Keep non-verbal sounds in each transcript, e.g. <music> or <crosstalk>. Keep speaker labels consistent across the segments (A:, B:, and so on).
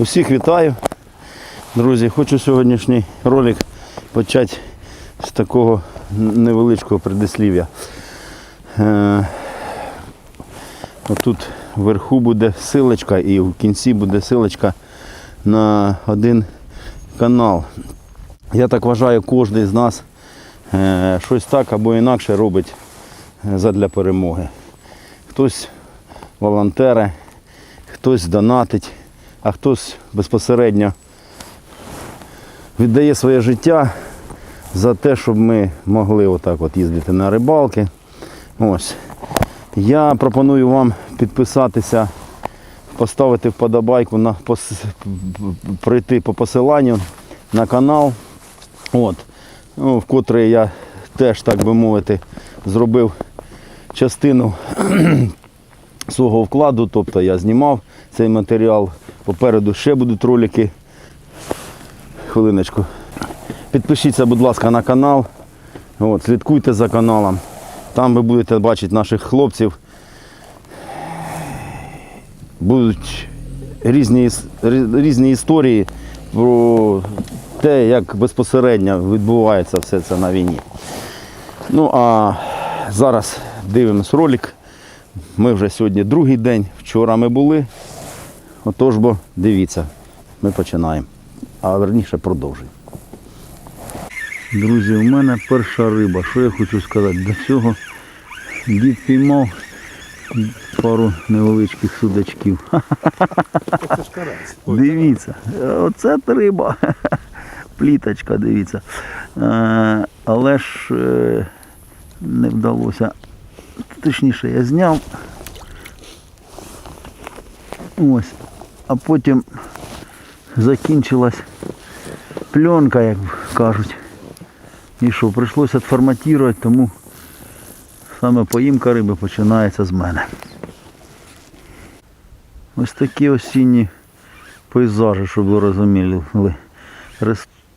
A: Усіх вітаю. Друзі, хочу сьогоднішній ролик почати з такого невеличкого предислів'я. Е, Отут вверху буде силочка і в кінці буде силочка на один канал. Я так вважаю, кожен з нас е, щось так або інакше робить е, задля перемоги. Хтось волонтери, хтось донатить, а хтось безпосередньо віддає своє життя за те, щоб ми могли отак от їздити на рибалки. Ось. Я пропоную вам підписатися, поставити вподобайку, на, пос- пройти по посиланню на канал. От. Ну, в котрий я теж, так би мовити, зробив частину свого вкладу, тобто я знімав цей матеріал. Попереду ще будуть ролики. Хвилиночку. Підпишіться, будь ласка, на канал. От, слідкуйте за каналом. Там ви будете бачити наших хлопців. Будуть різні, різні історії про те, як безпосередньо відбувається все це на війні. Ну а зараз дивимось ролик. Ми вже сьогодні другий день, вчора ми були. Отож бо дивіться, ми починаємо. А верніше продовжуємо. Друзі, у мене перша риба. Що я хочу сказати? До цього дід піймав пару невеличких судачків. Дивіться, оце риба. Пліточка, дивіться. Е, але ж е, не вдалося. Точніше, я зняв. Ось. А потім закінчилась пленка, як кажуть. І що, прийшлося відформатувати, тому саме поїмка риби починається з мене. Ось такі осінні пейзажі, щоб ви розуміли.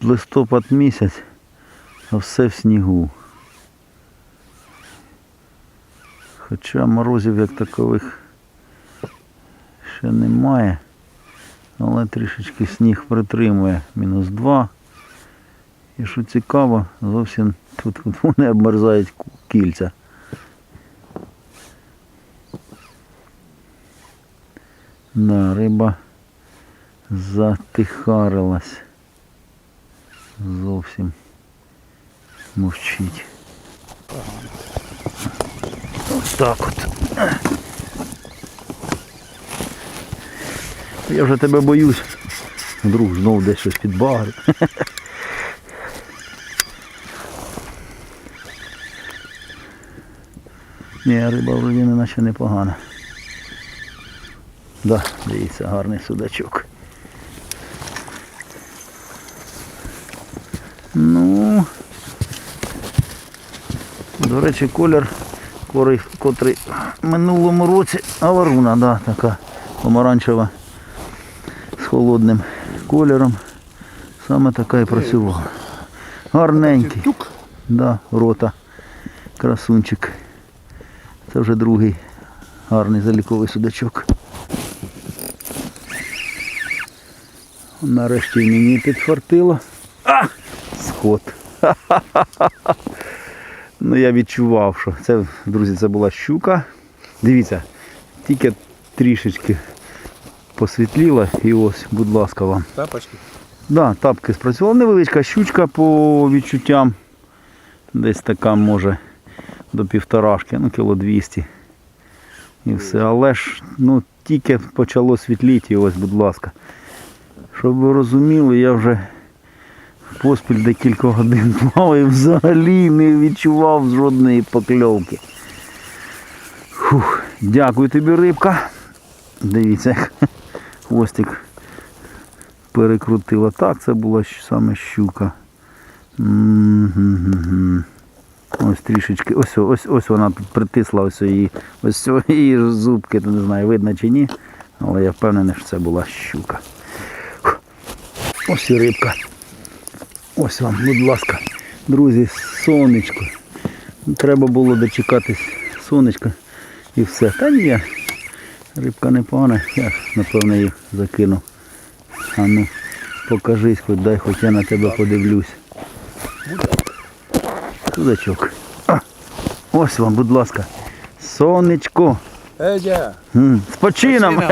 A: Листопад місяць, а все в снігу. Хоча морозів як такових ще немає, але трішечки сніг притримує. Мінус 2. І що цікаво, зовсім тут, <laughs> вони обмерзають кільця. Да, риба затихарилась. Зовсім мовчить. Ось так от. Я вже тебе боюсь. Друг знов десь щось підбагрить. <laughs> Ні, риба вроді не наче непогана. Да, дивіться, гарний судачок. Ну, до речі, колір, котрий в минулому році аваруна, да, така помаранчева з холодним кольором. Саме така і працювала. Гарненький. Да, рота. Красунчик. Це вже другий гарний заліковий судачок. Нарешті мені підфартило. А! Сход. <laughs> Ну я відчував, що це, друзі, це була щука. Дивіться, тільки трішечки посвітліло і ось, будь ласка, вам.
B: Тапочки.
A: Да, тапки спрацювала. Невеличка щучка по відчуттям. Десь така може до півторашки, ну кіло 200. І все. Але ж ну, тільки почало світліти, ось, будь ласка. Щоб ви розуміли, я вже поспіль декілька годин <laughs> плавав і взагалі не відчував жодної покльовки. Фух, дякую тобі, рибка. Дивіться, як <laughs> хвостик перекрутила. Так, це була саме щука. Ось трішечки, ось, ось, ось вона притисла ось її, ось її зубки, не знаю, видно чи ні, але я впевнений, що це була щука. Ось і рибка. Ось вам, будь ласка, друзі, сонечко. Треба було дочекатись сонечка і все. Та ні, рибка непогана, я напевно її закину А ну, покажись, хоч дай, хоч я на тебе подивлюсь. Судачок. А, ось вам, будь ласка. Сонечко.
B: Едя.
A: З почином.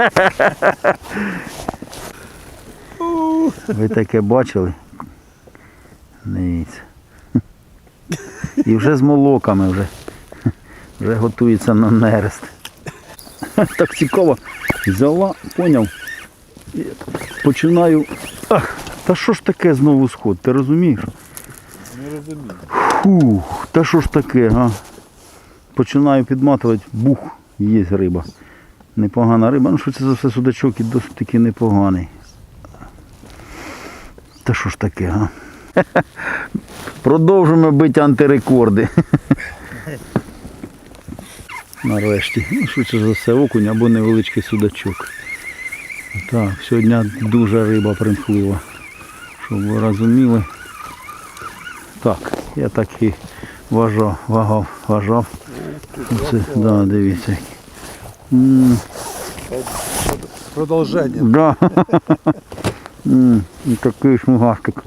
A: Ви таке бачили? Дивіться. І вже з молоками вже. Вже готується на нерест. Так цікаво. Взяла, поняв. І Починаю. Ах, та що ж таке знову сход, ти розумієш?
B: Не розумію.
A: Фух, та що ж таке, га? Починаю підматувати, бух, є риба. Непогана риба. Ну що це за все судачок і досить таки непоганий. Та що ж таке, га? <laughs> Продовжуємо бити антирекорди. <laughs> Нарешті. Ну, що це за все окунь або невеличкий судачок. Так, сьогодні дуже риба примхлива. Щоб ви розуміли. Так, я так і вважав, вагав, вважав. Оце, да, дивіться. М,
B: Продовження.
A: Да. <laughs> М, Такий шмугастик.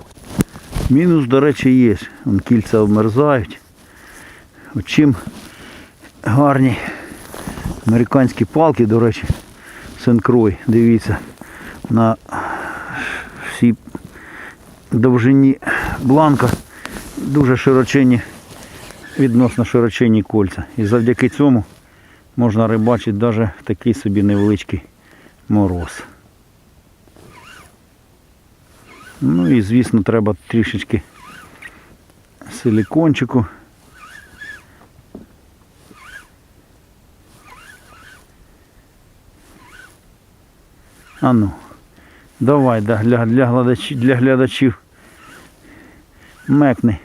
A: Мінус, до речі, є. Вон кільця обмерзають. Чим гарні американські палки, до речі, сенкрой, дивіться, на всій довжині бланка дуже широченні, відносно широченні кольця. І завдяки цьому можна рибачити навіть такий собі невеличкий мороз. Ну і звісно треба трішечки силікончику. А ну, давай да, для, для, глядачів, для глядачів мекни.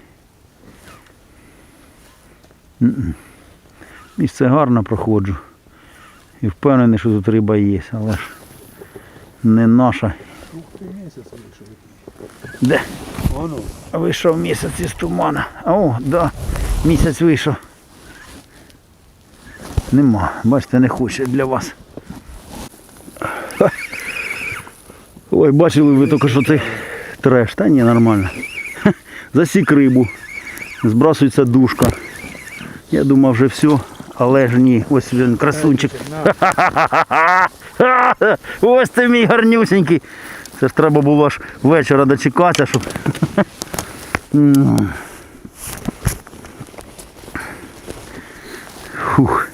A: Місце гарно проходжу. І впевнений, що тут риба є, але ж не наша.
B: Ух ти місяць вийшов.
A: Де?
B: Воно.
A: Вийшов місяць із тумана. О, да, місяць вийшов. Нема, бачите, не хоче для вас. Ой, бачили ви тільки що цей треш. Та ні, нормально. Засік рибу. Збрасується душка. Я думав вже все, але ж ні. Ось він красунчик. <laughs> Ось ти мій гарнюсенький. Це ж треба було аж вечора дочекатися, щоб. Фух.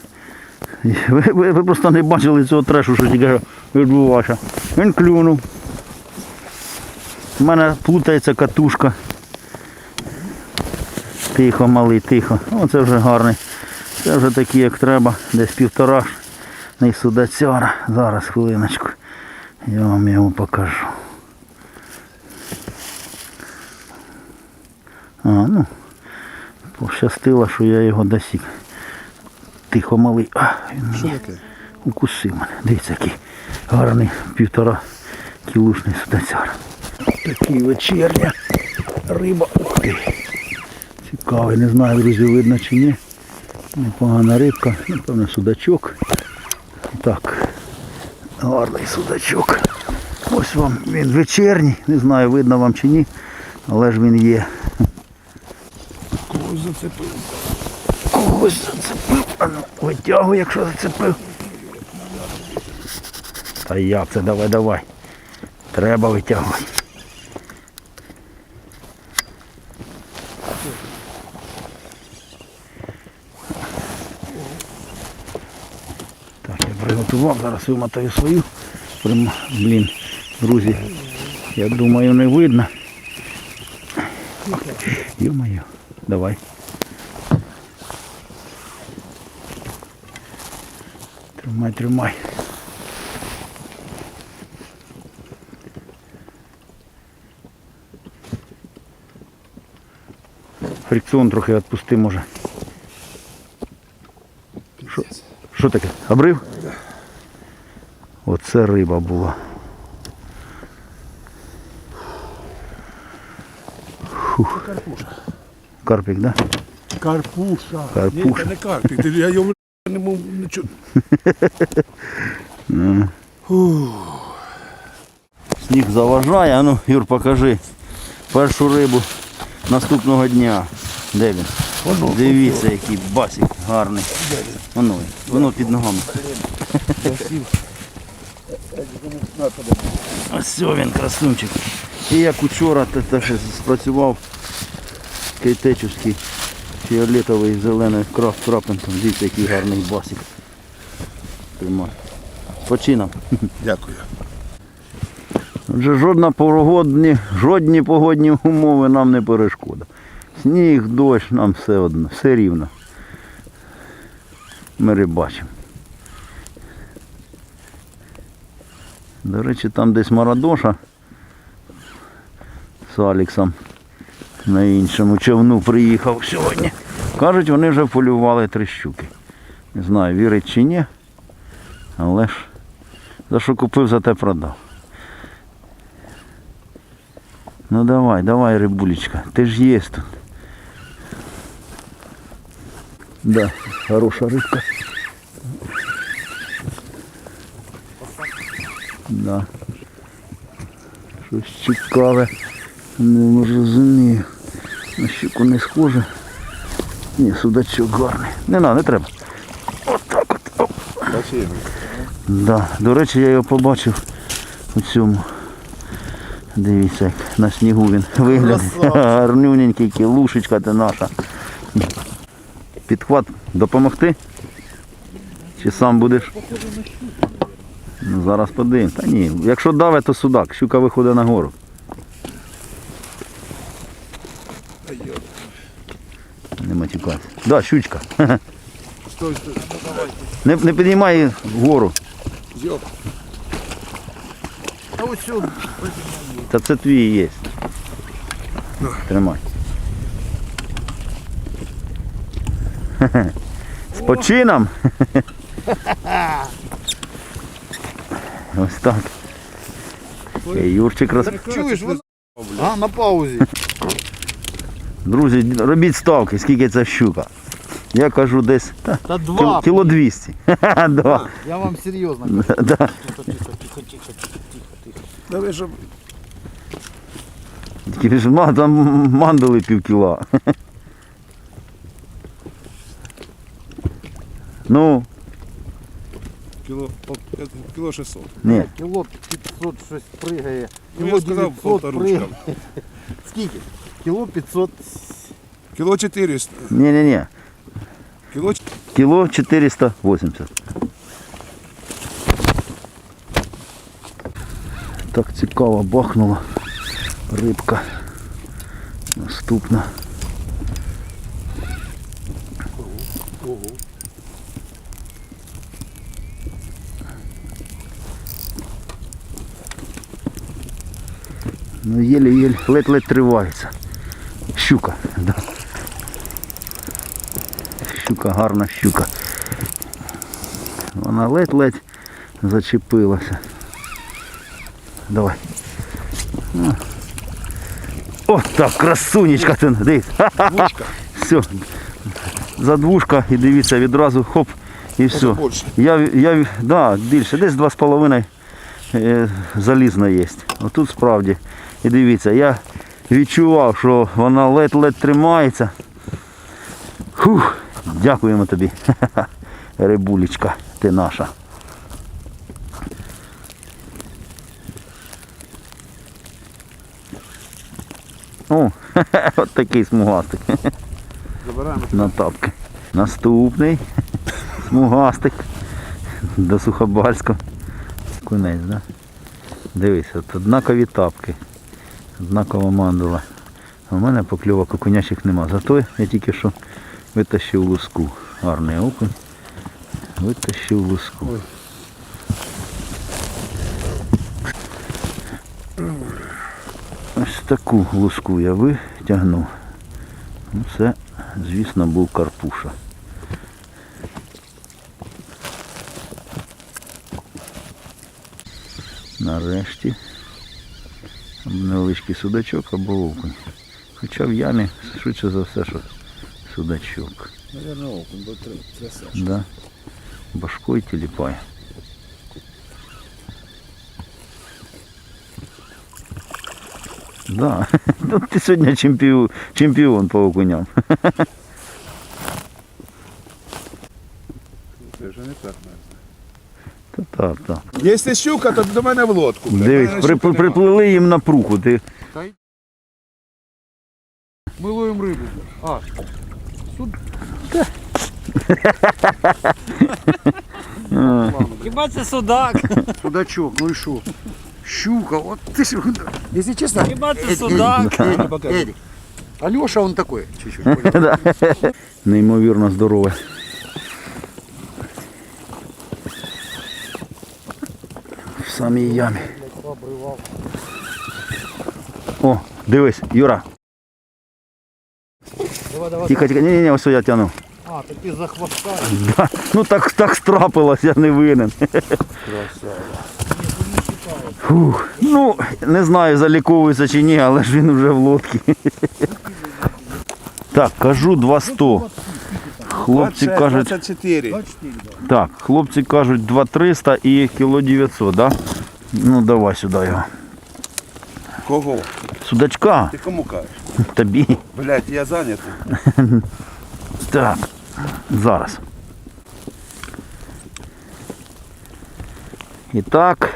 A: Ви, ви, ви просто не бачили цього трешу, що тільки відбувався. Він клюнув. У мене плутається катушка. Тихо, малий, тихо. Оце вже гарний. Це вже такі, як треба, десь півтора не судацяра. Зараз хвилиночку. Я вам його покажу. А, ну, пощастило, що я його досік. Тихо малий. А, він
B: Що таке?
A: укусив мене. Дивіться, який гарний півтора кілушний судацяр. Такий вечірня риба. Ух ти. Цікавий, не знаю, друзі, видно чи ні. Непогана рибка, напевно, судачок. Так, гарний судачок. Ось вам він вечірній, не знаю, видно вам чи ні, але ж він є.
B: Зацепив.
A: Когось зацепив, а ну, витягуй, якщо зацепив. Та як це, давай, давай. Треба витягувати. Так, я приготував, зараз вимотаю свою. Прямо, блін, друзі, я думаю, не видно. Ё-моё, давай. Тримай, тримай. Фрикціон трохи відпусти може.
B: Піздець.
A: Що таке? Обрив? Оце риба була.
B: Карпуша.
A: Карпік, да?
B: Карпуша.
A: Карпуша.
B: Ні, це не карпік. Ти- Я йому не мов нічого. <laughs>
A: Ну, Сніг заважає. А ну, Юр, покажи першу рибу наступного дня. Де він? Дивіться, який басик гарний. Воно, воно під ногами. <laughs> Ось він, красунчик. І як учора те- теж спрацював кейтечівський фіолетовий зелений крафт крапинком. Дивіться, який гарний басик. Тримай. Починам.
B: Дякую.
A: Отже, жодна погодні, жодні погодні умови нам не перешкода. Сніг, дощ, нам все одно, все рівно. Ми рибачимо. До речі, там десь Марадоша з Аліксом на іншому човну приїхав сьогодні. Кажуть, вони вже полювали три щуки. Не знаю, вірить чи ні, але ж за що купив, за те продав. Ну давай, давай, рибулечка, ты ж есть тут. Да, хорошая рыбка. Да. Щось цікаве. Не розумію. На щуку не схоже. Ні, судачок гарний. Не надо, не треба. От так от. Оп. Да. До речі, я його побачив у цьому. Дивіться, як на снігу він виглядає. <laughs> Гарнюненький, кілушечка ти наша. Підхват допомогти? Чи сам будеш? Ну, зараз подивимо. Та ні. Якщо даве, то судак. Щука виходить нагору. Не Да, щучка.
B: Стой, стой.
A: Не, не піднімай вгору.
B: Йоп.
C: А ось сюди.
A: Та це твій є. Тримай. Хе-хе. З почином. Ось так. Юрчик роз...
C: Чуєш. А, на паузі.
A: Друзі, робіть ставки, скільки це щука. Я кажу десь та,
C: два.
A: кіло 200. <laughs> Два.
C: Я вам серйозно кажу.
A: Да.
C: Тихо, тихо, тихо, тихо, тихо, тихо, тихо.
B: Давай, щоб
A: Тільки ж ма- там мандали пів кіла. <laughs> Ну,
B: кіло, о, кіло 600.
A: ні.
C: Кіло 500 щось пригає.
B: Ну,
C: Кіло
B: я сказав
C: 900
B: полторушка.
C: пригає. <laughs> Скільки? Кіло 500.
B: Кіло 400.
A: Ні, ні, ні.
B: Кіло
A: Кіло 480. Так цікаво бахнула рибка. Наступна.
C: Ого.
A: Ну єлі-єлі, ледь-ледь тривається. Щука, да. Щука, гарна щука. Вона ледь-ледь зачепилася. Давай. О, так, красунечка ти. Дивись. <laughs> Все. Задвушка і дивіться відразу хоп і все.
B: більше.
A: Я, я, да, більше, десь 2,5 е, залізна є. Отут справді. І дивіться, я відчував, що вона ледь-ледь тримається. Фух, дякуємо тобі. <laughs> Рибулечка, ти наша. О, <laughs> от такий смугастик
B: Забираємо.
A: на тапки. Наступний <laughs> смугастик до Сухобальського. Кунець, да? Дивись, от однакові тапки. Однакова мандула. А в мене покльовок окунячих нема. Зато я тільки що витащив луску. Гарний окунь. Витащив луску. Ось таку луску я витягнув. Ну, Це, звісно, був карпуша. Нарешті невеличкий судачок або окунь. Хоча в ямі швидше за все, що судачок.
B: Наверно, окунь, бо три- трясе.
A: Да. Башкою тіліпає. Да. <laughs> Ну, ти сьогодні чемпіон, чемпіон по окуням. <laughs>
B: Це вже не так.
A: Та Так, так.
B: Якщо щука, то до мене в лодку.
A: Дивись,
B: Мене
A: при, приплили їм на пруху. Ти...
C: Ми ловимо рибу. <laughs> А,
D: Хіба це судак? <laughs>
C: судачок, ну і що? Щука, от ти ж, якщо чесно,
D: Хіба це судак?
C: Эдик, Алеша он такой, чуть-чуть. <laughs>
A: Неймовірно здорове. самій ямі. О, дивись, Юра.
C: Давай, давай.
A: Тихо, тихо, ні, ні, ні, ось я тяну.
C: А, так ти за хвоста.
A: Да. Ну так, так страпилось, я не винен. Фух. Ну, не знаю, заліковується чи ні, але ж він вже в лодці. Так, кажу 200. Хлопці
B: 26,
A: кажуть,
B: 24.
A: так, хлопці кажуть 2300 і кіло 900, да? Ну давай сюди його.
B: Кого?
A: Судачка
B: Ти кому кажеш?
A: тобі.
B: Блядь, я зайнятий. <laughs>
A: Так, зараз. І так.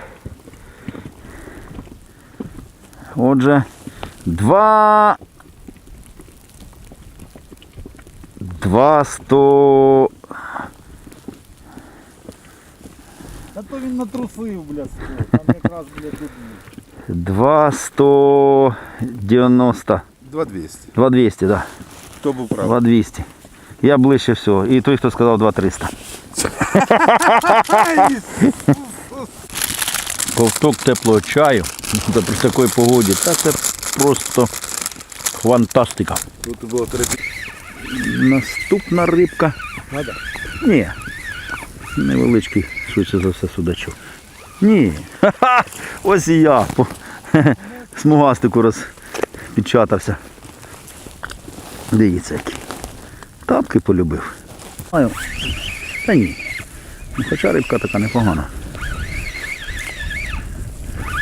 A: Отже, два. Два сто.
C: натрусив, бля, свого. Там якраз, бля, тут.
A: Два сто дев'яносто.
B: 2200.
A: Два двісті, так.
B: Хто був
A: Да.
B: правий?
A: Два двісті. Я ближче всього. І той, хто сказав два триста. Ковток теплого чаю. Та при такій погоді. Та це просто фантастика.
B: Тут було три.
A: Наступна рибка.
B: Надо?
A: Ні. Невеличкий, швидше за все, судачок. Ні. Ха-ха! Ось і я. <laughs> Смугастику розпечатався. Дивіться який. Тапки полюбив. Аю. Та ні. Ну, Хоча рибка така непогана.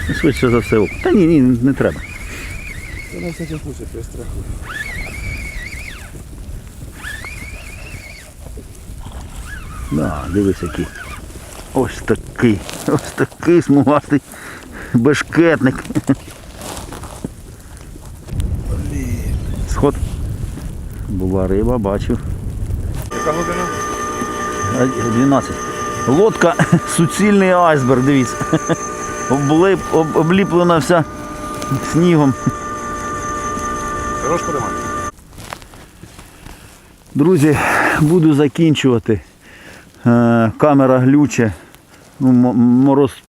A: Ну, Швидше за все. Та ні, ні, не треба.
B: Це на всякий случай перестрахуй.
A: Да, дивись який. Ось такий. <laughs> Ось такий смугастий бешкетник. Блін. Сход. Була риба, бачив.
B: Яка година?
A: 12. Лодка <laughs> суцільний айсберг, дивіться. <laughs> Облип, об, обліплена вся снігом.
B: Хорош подимати.
A: Друзі, буду закінчувати. Е, камера глюче. Ну, мороз